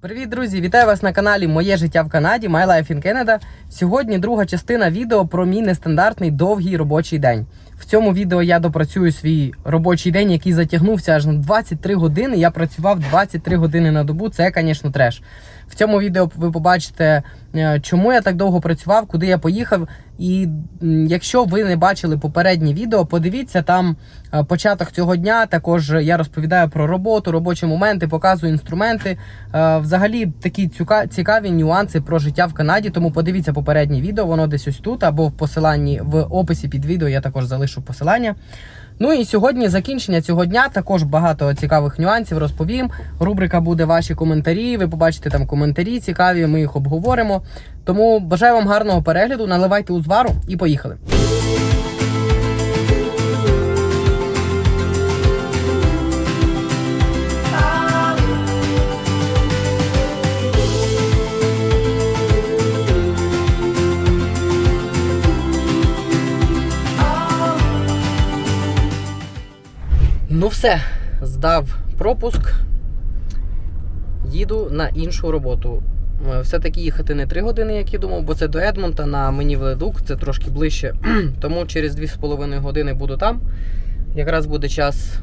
Привіт, друзі! Вітаю вас на каналі Моє життя в Канаді My Life in Canada. Сьогодні друга частина відео про мій нестандартний довгий робочий день. В цьому відео я допрацюю свій робочий день, який затягнувся аж на 23 години. Я працював 23 години на добу. Це, звісно, треш. В цьому відео ви побачите, е, чому я так довго працював, куди я поїхав. І якщо ви не бачили попереднє відео, подивіться там е, початок цього дня. Також я розповідаю про роботу, робочі моменти, показую інструменти. Е, Взагалі такі цікаві нюанси про життя в Канаді. Тому подивіться попереднє відео, воно десь ось тут або в посиланні в описі під відео. Я також залишу посилання. Ну і сьогодні закінчення цього дня. Також багато цікавих нюансів розповім. Рубрика буде ваші коментарі. Ви побачите там коментарі цікаві. Ми їх обговоримо. Тому бажаю вам гарного перегляду. Наливайте узвару і поїхали. Ну все, здав пропуск. Їду на іншу роботу. Е, Все-таки їхати не 3 години, як я думав, бо це до Едмонта на мені Веледук, це трошки ближче. Тому через 2,5 години буду там. Якраз буде час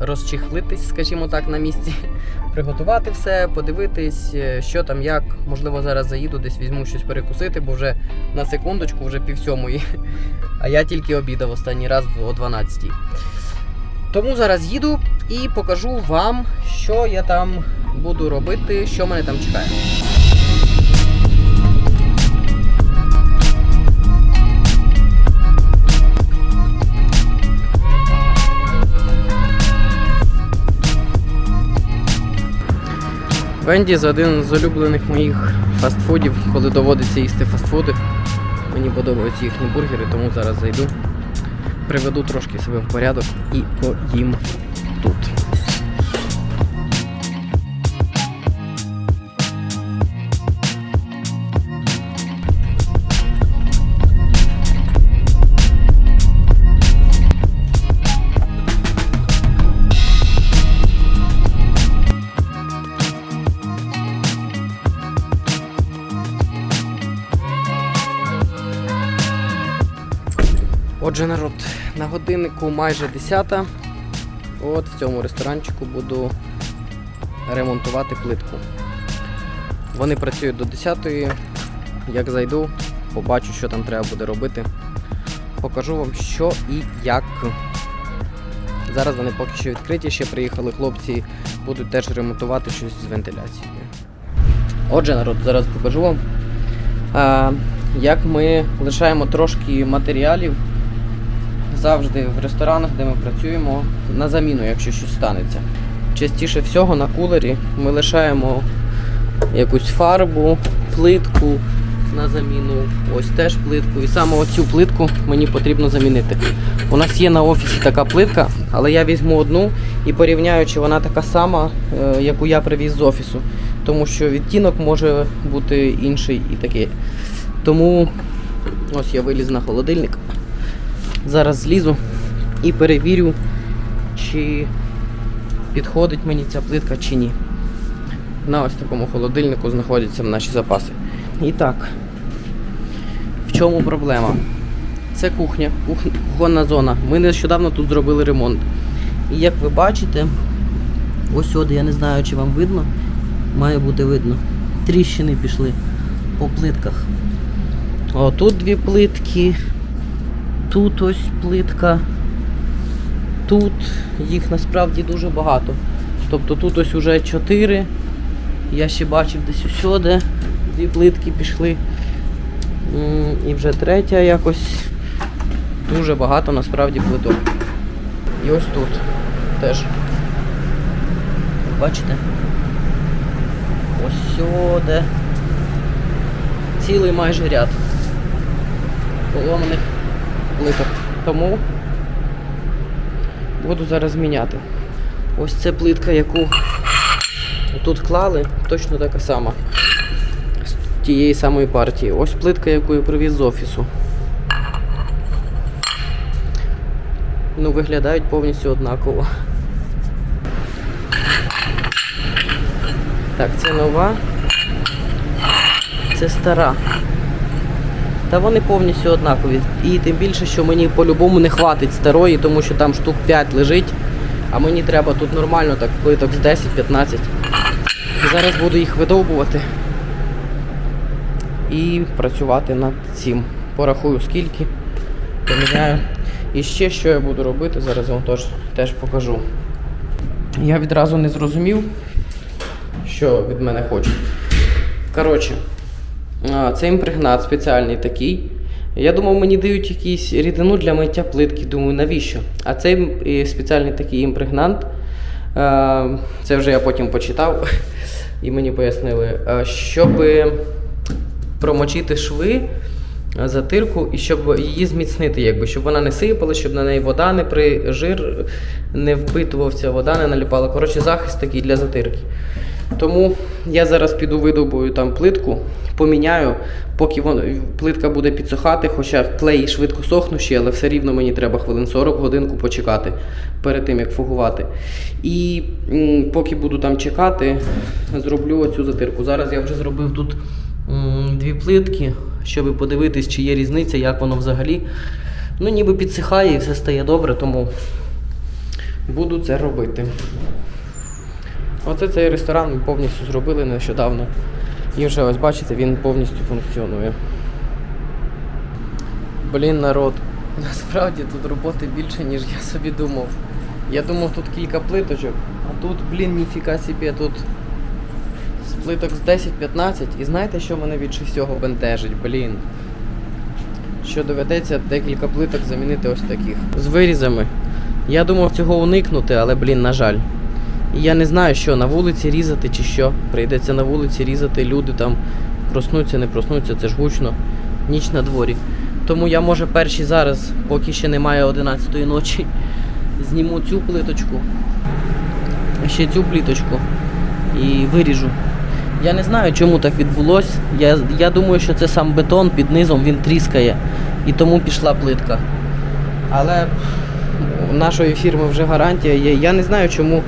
розчехлитись, скажімо так, на місці, приготувати все, подивитись, е, що там, як. Можливо, зараз заїду, десь візьму щось перекусити, бо вже на секундочку, вже пів сьомої. А я тільки обідав останній раз о 12. Тому зараз їду і покажу вам, що я там буду робити, що мене там чекає. Вендіз один з улюблених моїх фастфудів, коли доводиться їсти фастфуди. Мені подобаються їхні бургери, тому зараз зайду приведу трошки себе в порядок і поїм тут. Отже, народ, на годиннику майже 10. От в цьому ресторанчику буду ремонтувати плитку. Вони працюють до 10. Як зайду, побачу, що там треба буде робити. Покажу вам, що і як. Зараз вони поки що відкриті, ще приїхали хлопці, будуть теж ремонтувати щось з вентиляцією. Отже, народ, зараз покажу вам, як ми лишаємо трошки матеріалів завжди в ресторанах, де ми працюємо, на заміну, якщо щось станеться. Частіше всього на кулері ми лишаємо якусь фарбу, плитку на заміну, ось теж плитку. І саме оцю плитку мені потрібно замінити. У нас є на офісі така плитка, але я візьму одну і порівняю, чи вона така сама, е, яку я привіз з офісу. Тому що відтінок може бути інший і такий. Тому ось я виліз на холодильник. Зараз злізу і перевірю, чи підходить мені ця плитка чи ні. На ось такому холодильнику знаходяться наші запаси. І так, в чому проблема? Це кухня, кухонна зона. Ми нещодавно тут зробили ремонт. І як ви бачите, ось сюди, я не знаю, чи вам видно, має бути видно. Тріщини пішли по плитках. О, тут дві плитки. Тут ось плитка. Тут їх насправді дуже багато. Тобто тут ось уже 4. Я ще бачив десь усюди. Дві плитки пішли. І вже третя якось. Дуже багато насправді плиток. І ось тут теж. Бачите? Ось сюди. Цілий майже ряд поломаних плиток. Тому буду зараз міняти. Ось це плитка, яку тут клали, точно така сама. З тієї самої партії. Ось плитка, яку я привіз з офісу. Ну, виглядають повністю однаково. Так, це нова. Це стара. Та вони повністю однакові. І тим більше, що мені по-любому не хватить старої, тому що там штук 5 лежить. А мені треба тут нормально так плиток з 10-15. Зараз буду їх видовбувати і працювати над цим. Порахую скільки, поміняю. І ще що я буду робити, зараз вам теж, теж покажу. Я відразу не зрозумів, що від мене хочуть. Коротше, це імпрегнат спеціальний такий. Я думав, мені дають якусь рідину для миття плитки. Думаю, навіщо? А цей спеціальний такий імпрегнант. Це вже я потім почитав і мені пояснили, щоб промочити шви, затирку і щоб її зміцнити, якби, щоб вона не сипала, щоб на неї вода не при жир не впитувався, вода не наліпала. Коротше, захист такий для затирки. Тому я зараз піду видобую там плитку, поміняю, поки вон, плитка буде підсохати, хоча клей швидко сохнущий, але все рівно мені треба хвилин 40 годинку почекати перед тим, як фугувати. І м, поки буду там чекати, зроблю оцю затирку. Зараз я вже зробив тут м, дві плитки, щоб подивитись, чи є різниця, як воно взагалі. Ну, ніби підсихає і все стає добре, тому буду це робити. Оце цей ресторан ми повністю зробили нещодавно. І вже ось бачите, він повністю функціонує. Блін, народ. Насправді тут роботи більше, ніж я собі думав. Я думав тут кілька плиточок, а тут, блін, ніфіка собі, тут з плиток з 10-15. І знаєте, що мене більше всього бентежить, блін. Що доведеться декілька плиток замінити ось таких. З вирізами. Я думав цього уникнути, але, блін, на жаль. Я не знаю, що на вулиці різати чи що. Прийдеться на вулиці різати, люди там проснуться, не проснуться, це ж гучно. Ніч на дворі. Тому я може перші зараз, поки ще немає 11-ї ночі, зніму цю плиточку, ще цю плиточку і виріжу. Я не знаю, чому так відбулося. Я, я думаю, що це сам бетон під низом він тріскає. І тому пішла плитка. Але у нашої фірми вже гарантія є. Я не знаю, чому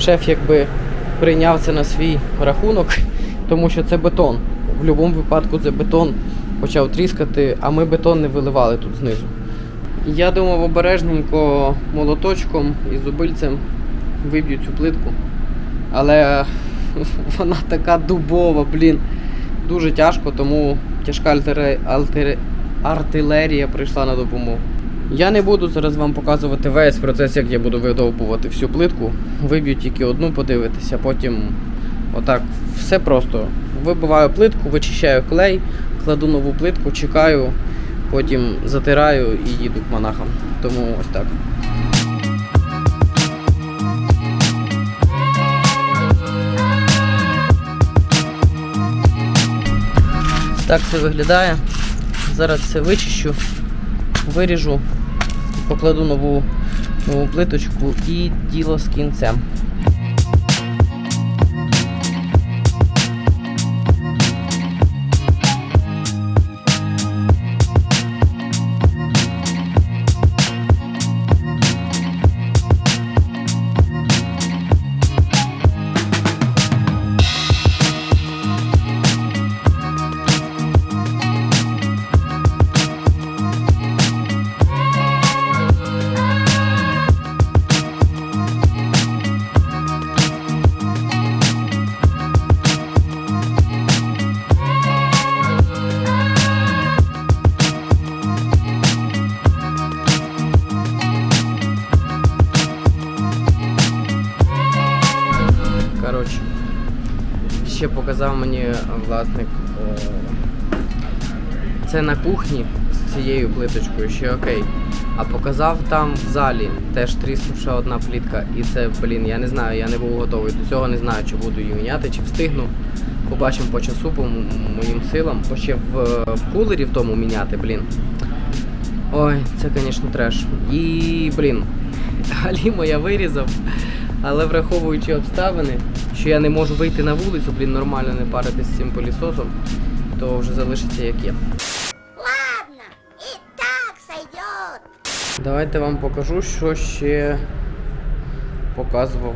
шеф якби прийняв це на свій рахунок, тому що це бетон. В будь-якому випадку це бетон почав тріскати, а ми бетон не виливали тут знизу. Я думав обережненько молоточком і зубильцем виб'ю цю плитку. Але вона така дубова, блін. Дуже тяжко, тому тяжка артилерія прийшла на допомогу. Я не буду зараз вам показувати весь процес, як я буду видовбувати всю плитку. Виб'ю тільки одну, подивитися, потім отак все просто. Вибиваю плитку, вичищаю клей, кладу нову плитку, чекаю, потім затираю і їду к монахам. Тому ось так. Так це виглядає. Зараз все вичищу, виріжу, покладу нову, нову плиточку і діло з кінцем. Ще показав мені е, власник. е, Це на кухні з цією плиточкою, ще окей. А показав там в залі теж тріснувша одна плітка. І це, блін, я не знаю, я не був готовий до цього, не знаю, чи буду її міняти, чи встигну. Побачимо по часу, по моїм силам. Бо ще в, в кулері в тому міняти, блін. Ой, це, звісно, треш. І, блін, Галімо я вирізав, але враховуючи обставини, що я не можу вийти на вулицю, блін, нормально не паритись з цим пилісосом, то вже залишиться як є. Ладно, и так сойдет. Давайте вам покажу, що ще показував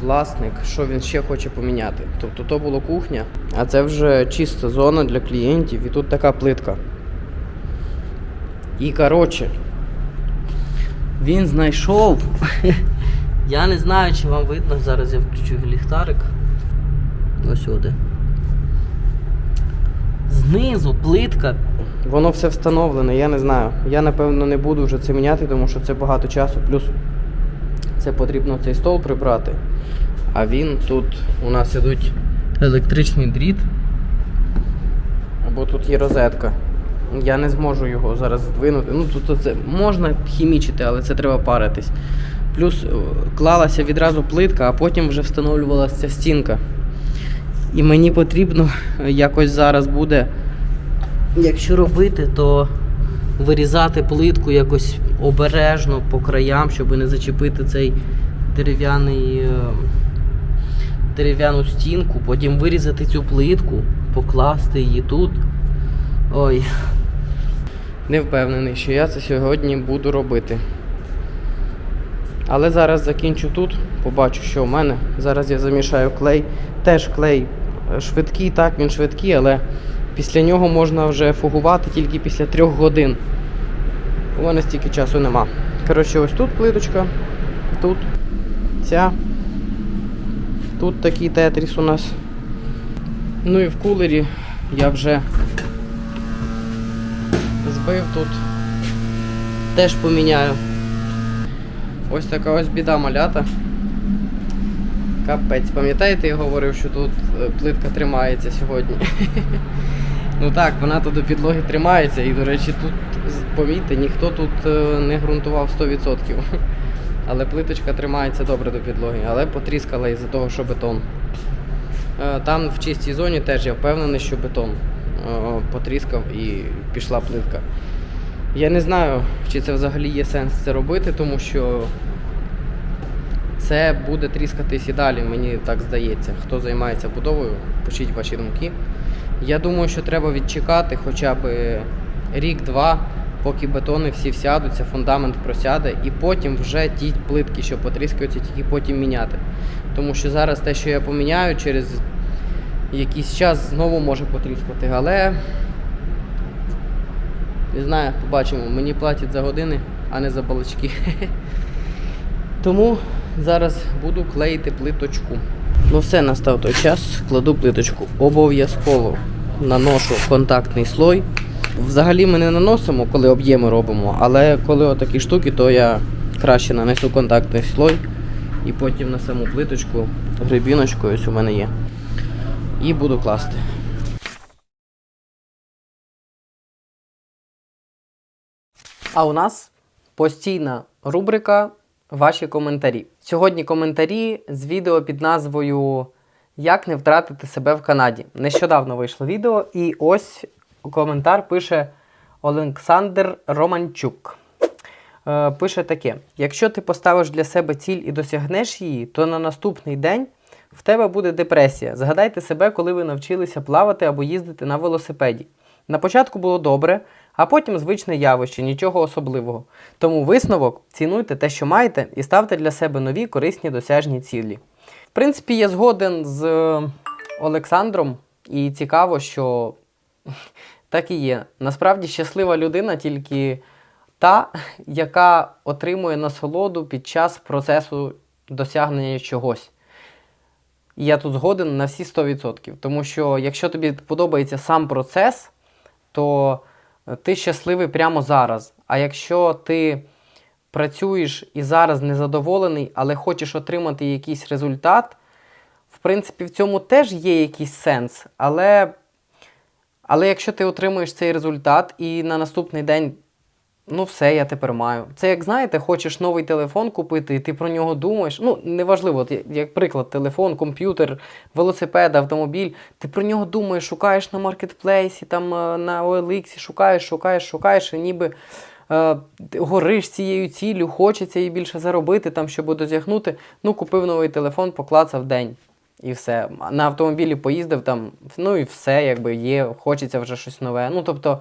власник, що він ще хоче поміняти. Тобто то була кухня, а це вже чиста зона для клієнтів, і тут така плитка. І коротше, він знайшов. Я не знаю, чи вам видно. Зараз я включу ліхтарик. Ось сюди. Знизу плитка. Воно все встановлене, я не знаю. Я напевно не буду вже це міняти, тому що це багато часу. Плюс це потрібно цей стол прибрати. А він тут у нас ідуть електричний дріт. Або тут є розетка. Я не зможу його зараз здвинути. Ну тут це можна хімічити, але це треба паритись. Плюс е, клалася відразу плитка, а потім вже встановлювалася стінка. І мені потрібно е, якось зараз буде, якщо робити, то вирізати плитку якось обережно по краям, щоб не зачепити цей дерев'яний е, дерев'яну стінку, потім вирізати цю плитку, покласти її тут. Ой. Не впевнений, що я це сьогодні буду робити. Але зараз закінчу тут, побачу, що в мене. Зараз я замішаю клей. Теж клей е, швидкий, так, він швидкий, але після нього можна вже фугувати тільки після трьох годин. У мене стільки часу нема. Коротше, ось тут плиточка, тут ця. Тут такий тетріс у нас. Ну і в кулері я вже збив тут. Теж поміняю. Ось така ось біда малята. Капець, пам'ятаєте, я говорив, що тут е, плитка тримається сьогодні. ну так, вона тут до підлоги тримається, і, до речі, тут, помітьте, ніхто тут е, не ґрунтував 100%. Але плиточка тримається добре до підлоги, але потріскала із-за того, що бетон. Е, Там в чистій зоні теж я впевнений, що бетон потріскав і пішла плитка. Я не знаю, чи це взагалі є сенс це робити, тому що це буде тріскатись і далі, мені так здається. Хто займається будовою, пишіть ваші думки. Я думаю, що треба відчекати хоча б рік-два, поки бетони всі всядуться, фундамент просяде, і потім вже ті плитки, що потріскаються, тільки потім міняти. Тому що зараз те, що я поміняю, через якийсь час знову може потріскати. Але не знаю, побачимо. Мені платять за години, а не за балачки. Тому зараз буду клеїти плиточку. Ну все, настав той час, кладу плиточку. Обов'язково наношу контактний слой. Взагалі ми не наносимо, коли об'єми робимо, але коли отакі штуки, то я краще нанесу контактний слой і потім на саму плиточку грибіночкою ось у мене є. І буду класти. А у нас постійна рубрика Ваші коментарі. Сьогодні коментарі з відео під назвою Як не втратити себе в Канаді. Нещодавно вийшло відео, і ось коментар пише Олександр Романчук. Е, пише таке: якщо ти поставиш для себе ціль і досягнеш її, то на наступний день в тебе буде депресія. Згадайте себе, коли ви навчилися плавати або їздити на велосипеді. На початку було добре, а потім звичне явище, нічого особливого. Тому висновок цінуйте те, що маєте, і ставте для себе нові корисні досяжні цілі. В принципі, я згоден з е, Олександром, і цікаво, що так і є. Насправді щаслива людина тільки та, яка отримує насолоду під час процесу досягнення чогось. І я тут згоден на всі 100%. Тому що якщо тобі подобається сам процес, то ти щасливий прямо зараз. А якщо ти працюєш і зараз незадоволений, але хочеш отримати якийсь результат, в принципі, в цьому теж є якийсь сенс. Але, але якщо ти отримуєш цей результат і на наступний день Ну, все, я тепер маю. Це як знаєте, хочеш новий телефон купити, і ти про нього думаєш. Ну, неважливо, як приклад, телефон, комп'ютер, велосипед, автомобіль. Ти про нього думаєш, шукаєш на маркетплейсі, там е, на OLX, шукаєш, шукаєш, шукаєш, і ніби е, гориш цією ціллю, хочеться її більше заробити, там, щоб досягнути. Ну, купив новий телефон, поклацав день. І все. На автомобілі поїздив там, ну і все, якби є, хочеться вже щось нове. Ну, тобто.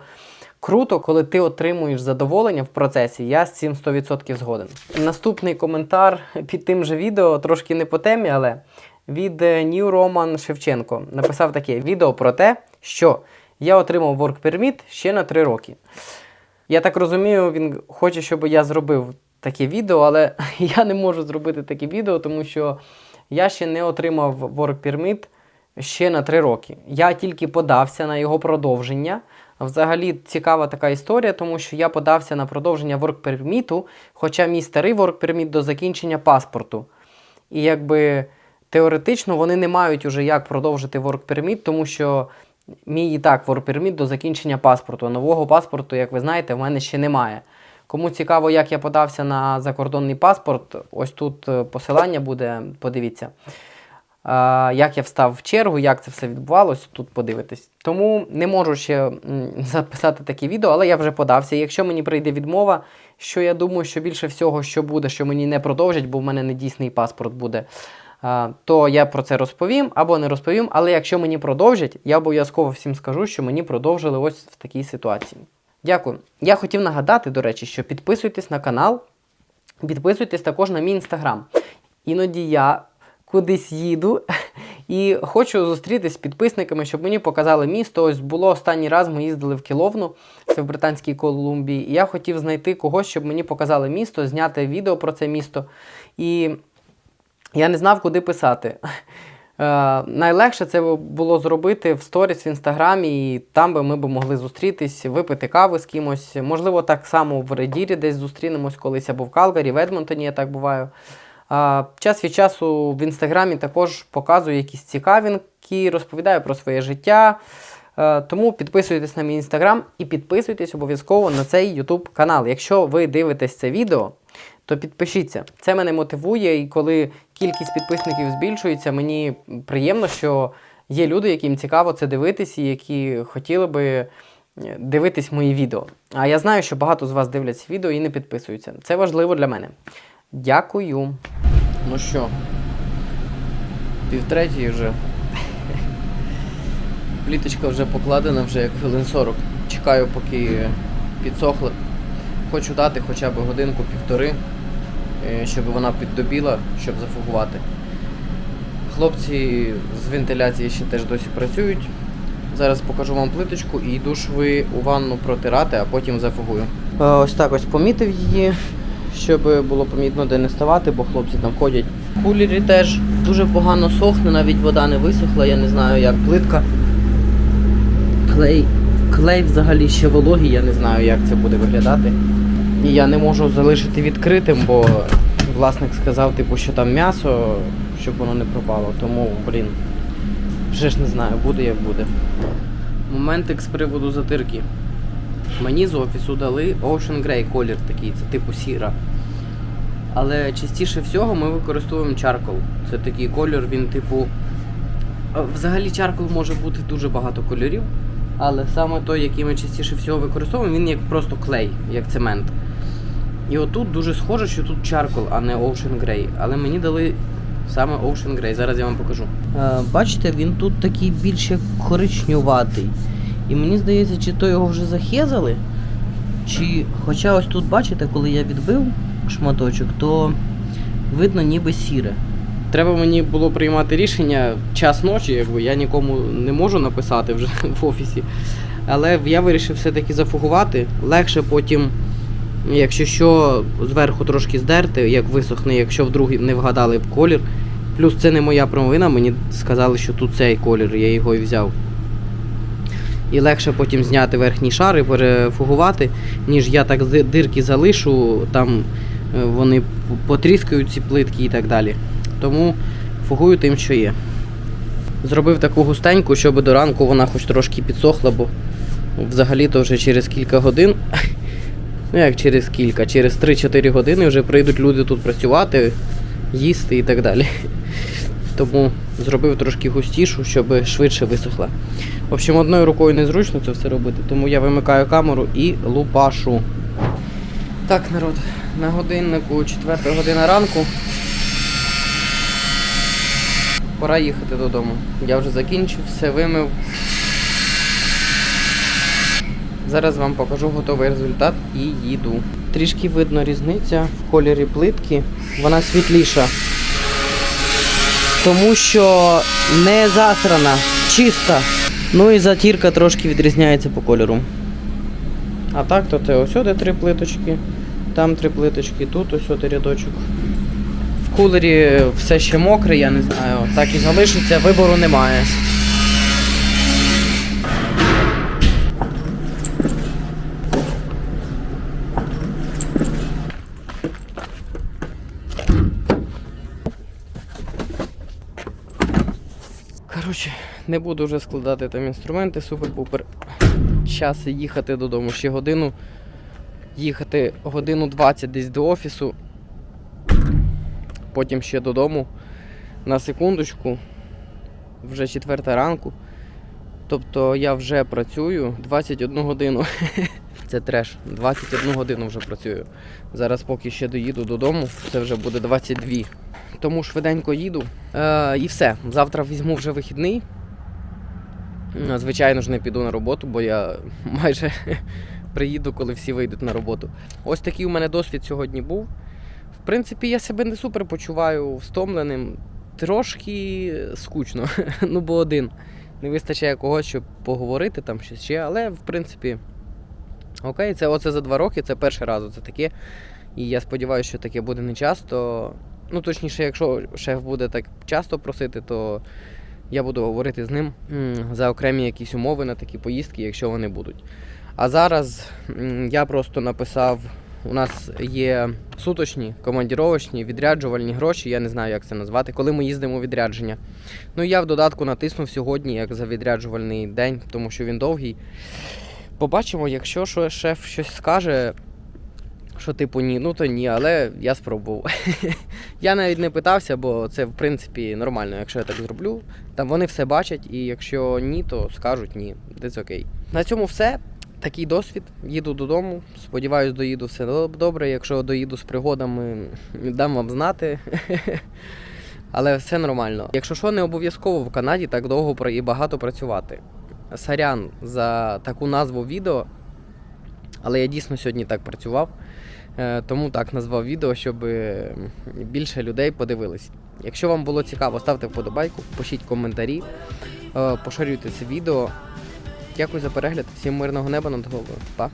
Круто, коли ти отримуєш задоволення в процесі. Я з цим 100% згоден. Наступний коментар під тим же відео, трошки не по темі, але від е, New Roman Шевченко написав таке відео про те, що я отримав Work Permit ще на 3 роки. Я так розумію, він хоче, щоб я зробив таке відео, але я не можу зробити таке відео, тому що я ще не отримав Work Permit ще на 3 роки. Я тільки подався на його продовження. Взагалі цікава така історія, тому що я подався на продовження Permit, хоча мій старий Permit до закінчення паспорту. І якби теоретично вони не мають уже як продовжити Permit, тому що мій і так Permit до закінчення паспорту. А нового паспорту, як ви знаєте, в мене ще немає. Кому цікаво, як я подався на закордонний паспорт, ось тут е, посилання буде, подивіться. Як я встав в чергу, як це все відбувалось, тут подивитись. Тому не можу ще записати таке відео, але я вже подався. Якщо мені прийде відмова, що я думаю, що більше всього, що буде, що мені не продовжать, бо в мене недійсний паспорт буде, то я про це розповім або не розповім. Але якщо мені продовжать, я обов'язково всім скажу, що мені продовжили ось в такій ситуації. Дякую. Я хотів нагадати, до речі, що підписуйтесь на канал, підписуйтесь також на мій інстаграм. Іноді я кудись їду і хочу зустрітись з підписниками, щоб мені показали місто. Ось було останній раз, ми їздили в Кіловну, це в Британській Колумбії. І я хотів знайти когось, щоб мені показали місто, зняти відео про це місто. І я не знав, куди писати. Е, найлегше це було зробити в сторіс в інстаграмі, і там би ми б могли зустрітись, випити кави з кимось. Можливо, так само в Редірі десь зустрінемось колись або в Калгарі, в Едмонтоні я так буваю. Час від часу в інстаграмі також показую якісь цікавинки, розповідаю про своє життя. Е, Тому підписуйтесь на мій інстаграм і підписуйтесь обов'язково на цей YouTube канал. Якщо ви дивитесь це відео, то підпишіться. Це мене мотивує, і коли кількість підписників збільшується, мені приємно, що є люди, яким цікаво це дивитись, і які хотіли би е, дивитись мої відео. А я знаю, що багато з вас дивляться відео і не підписуються. Це важливо для мене. Дякую. Ну що, півтретій вже. Пліточка вже покладена, вже як хвилин 40. Чекаю, поки підсохла. Хочу дати хоча б годинку-півтори, е, щоб вона піддобіла, щоб зафугувати. Хлопці з вентиляції ще теж досі працюють. Зараз покажу вам плиточку і йду шви у ванну протирати, а потім зафугую. Е, Ось так ось помітив її, щоб було помітно, де не ставати, бо хлопці там ходять. Кулері теж дуже погано сохне, навіть вода не висохла, я не знаю як плитка. Клей, клей взагалі ще вологий, я не знаю, як це буде виглядати. І я не можу залишити відкритим, бо власник сказав, типу, що там м'ясо, щоб воно не пропало. Тому, блін, вже ж не знаю, буде як буде. Моментик з приводу затирки. Мені з офісу дали Ocean Grey колір такий, це типу сіра. Але частіше всього ми використовуємо чаркол. Це такий колір, він типу. е, Взагалі чаркол може бути дуже багато кольорів, але саме той, який ми частіше всього використовуємо, він як просто клей, як цемент. І отут дуже схоже, що тут чаркол, а не Ocean Grey. Але мені дали саме Ocean Grey. Зараз я вам покажу. Е, бачите, він тут такий більше коричнюватий. І мені здається, чи то його вже захезали, чи. Хоча ось тут, бачите, коли я відбив шматочок, то видно ніби сіре. Треба мені було приймати рішення час ночі, якби я нікому не можу написати вже в офісі. Але я вирішив все-таки зафугувати. Легше потім, якщо що, зверху трошки здерти, як висохне, якщо вдруг не вгадали б колір. Плюс це не моя провина, мені сказали, що тут цей колір, я його і взяв. І легше потім зняти верхній шар і перефугувати, ніж я так дирки залишу, там е, вони потріскають ці плитки і так далі. Тому фугую тим, що є. Зробив таку густеньку, щоб до ранку вона хоч трошки підсохла, бо взагалі-то вже через кілька годин, ну як через кілька, через 3-4 години вже прийдуть люди тут працювати, їсти і так далі. Тому зробив трошки густішу, щоб швидше висохла. В общем, одною рукою незручно це все робити, тому я вимикаю камеру і лупашу. Так, народ, на годиннику 4 година ранку. Пора їхати додому. Я вже закінчив, все вимив. Зараз вам покажу готовий результат і їду. Трішки видно різниця в кольорі плитки. Вона світліша. Тому що не засрана, чиста. Ну і затірка трошки відрізняється по кольору. А так, то це ось де три плиточки, там три плиточки, тут ось от рядочок. В кулері все ще мокре, я не знаю. Так і залишиться, вибору немає. Коротше, не буду вже складати там інструменти, супер-пупер. Час їхати додому ще годину. Їхати годину 20 десь до офісу. Потім ще додому. На секундочку. Вже четверта ранку. Тобто я вже працюю 21 годину. Це треш. 21 годину вже працюю. Зараз поки ще доїду додому, це вже буде 22. Тому швиденько їду. Е, і все. Завтра візьму вже вихідний. М, Звичайно ж, не піду на роботу, бо я майже приїду, коли всі вийдуть на роботу. Ось такий у мене досвід сьогодні був. В принципі, я себе не супер почуваю встомленим. Трошки скучно. ну, бо один. Не вистачає когось, щоб поговорити там щось ще, але в принципі. Окей, це оце за два роки, це перший раз це таке. І я сподіваюся, що таке буде не часто. Ну, точніше, якщо шеф буде так часто просити, то я буду говорити з ним за окремі якісь умови на такі поїздки, якщо вони будуть. А зараз я просто написав: у нас є суточні, командіровочні, відряджувальні гроші, я не знаю, як це назвати, коли ми їздимо у відрядження. Ну і я в додатку натиснув сьогодні як за відряджувальний день, тому що він довгий. Побачимо, якщо шеф щось скаже, що типу ні, ну то ні, але я спробував. я навіть не питався, бо це в принципі нормально, якщо я так зроблю. Там вони все бачать, і якщо ні, то скажуть ні. Це окей. На цьому все. Такий досвід. Їду додому. Сподіваюсь, доїду все добре. Якщо доїду з пригодами, дам вам знати. Але все нормально. Якщо що, не обов'язково в Канаді так довго і багато працювати. Сорян за таку назву відео. Але я дійсно сьогодні так працював. Е, Тому так назвав відео, щоб е, більше людей подивились. Якщо вам було цікаво, ставте вподобайку, пишіть коментарі, е, поширюйте це відео. Дякую за перегляд. Всім мирного неба над головою. Па!